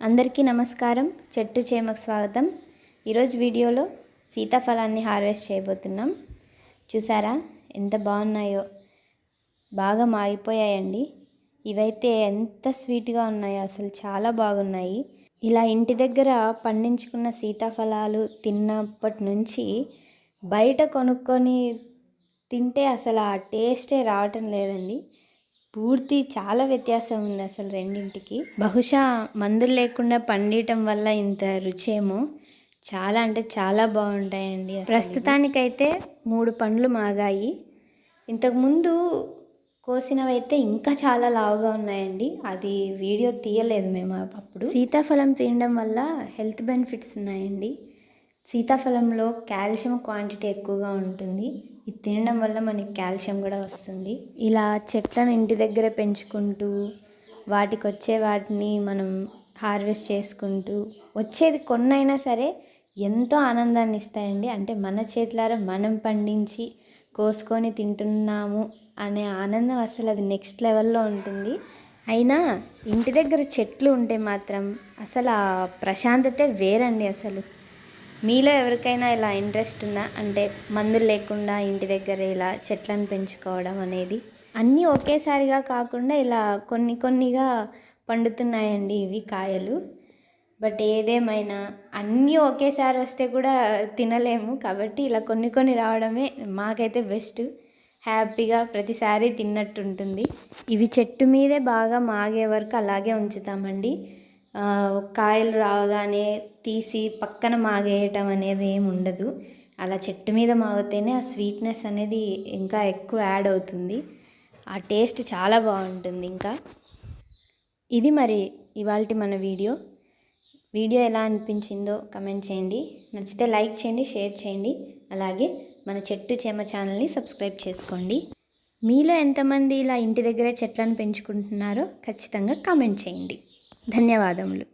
అందరికీ నమస్కారం. చెట్టు చేమకు స్వాగతం. ఈరోజు వీడియోలో సీతాఫలాన్ని హార్వెస్ట్ చేయబోతున్నాం. చూసారా? ఎంత బాగున్నాయో. బాగా మాగిపోయాయండి. ఇవైతే ఎంత స్వీట్గా ఉన్నాయో అసలు చాలా బాగున్నాయి. ఇలా ఇంటి దగ్గర పండించుకున్న సీతాఫలాలు తిన్నప్పటి నుంచి బయట కొనుక్కొని తింటే అసలు ఆ టేస్టే రావటం లేదండి. పూర్తి చాలా వ్యత్యాసం ఉంది అసలు రెండింటికి. బహుశా మందులు లేకుండా పండియటం వల్ల ఇంత రుచేమో చాలా అంటే చాలా బాగుంటాయండి ప్రస్తుతానికైతే మూడు పండ్లు మాగాయి. ఇంతకుముందు కోసినవైతే ఇంకా చాలా లావుగా ఉన్నాయండి. అది వీడియో తీయలేదు మేము అప్పుడు. సీతాఫలం తినడం వల్ల హెల్త్ బెనిఫిట్స్ ఉన్నాయండి. సీతాఫలంలో కాల్షియం క్వాంటిటీ ఎక్కువగా ఉంటుంది. ఇది తినడం వల్ల మనకి కాల్షియం కూడా వస్తుంది. ఇలా చెట్లను ఇంటి దగ్గర పెంచుకుంటూ వాటికి వచ్చే వాటిని మనం హార్వెస్ట్ చేసుకుంటూ వచ్చేది కొన్నైనా సరే ఎంతో ఆనందాన్ని ఇస్తాయండి. అంటే మన చేతులారా మనం పండించి కోసుకొని తింటున్నాము అనే ఆనందం అసలు అది నెక్స్ట్ లెవెల్లో ఉంటుంది. అయినా ఇంటి దగ్గర చెట్లు ఉంటే మాత్రం అసలు ఆ ప్రశాంతతే వేరండి అసలు. మీలో ఎవరికైనా ఇలా ఇంట్రెస్ట్ ఉందా? అంటే మందులు లేకుండా ఇంటి దగ్గర ఇలా చెట్లను పెంచుకోవడం అనేది? అన్నీ ఒకేసారిగా కాకుండా ఇలా కొన్ని కొన్నిగా పండుతున్నాయండి ఇవి కాయలు. బట్ ఏదేమైనా అన్నీ ఒకేసారి వస్తే కూడా తినలేము. కాబట్టి ఇలా కొన్ని కొన్ని రావడమే మాకైతే బెస్ట్ హ్యాపీగా ప్రతిసారి తిన్నట్టు ఉంటుంది ఇవి చెట్టు మీదే బాగా మాగే వరకు అలాగే ఉంచుతామండి. కాయలు రాగానే తీసి పక్కన మాగేయటం అనేది ఏమి ఉండదు. అలా చెట్టు మీద మాగితేనే ఆ స్వీట్నెస్ అనేది ఇంకా ఎక్కువ యాడ్ అవుతుంది. ఆ టేస్ట్ చాలా బాగుంటుంది ఇంకా. ఇది మరి ఇవాళ మన వీడియో. వీడియో ఎలా అనిపించిందో కమెంట్ చేయండి. నచ్చితే లైక్ చేయండి షేర్ చేయండి. అలాగే మన చెట్టు చేమ ఛానల్ని సబ్స్క్రైబ్ చేసుకోండి. మీలో ఎంతమంది ఇలా ఇంటి దగ్గరే చెట్లను పెంచుకుంటున్నారో ఖచ్చితంగా కామెంట్ చేయండి. ధన్యవాదములు.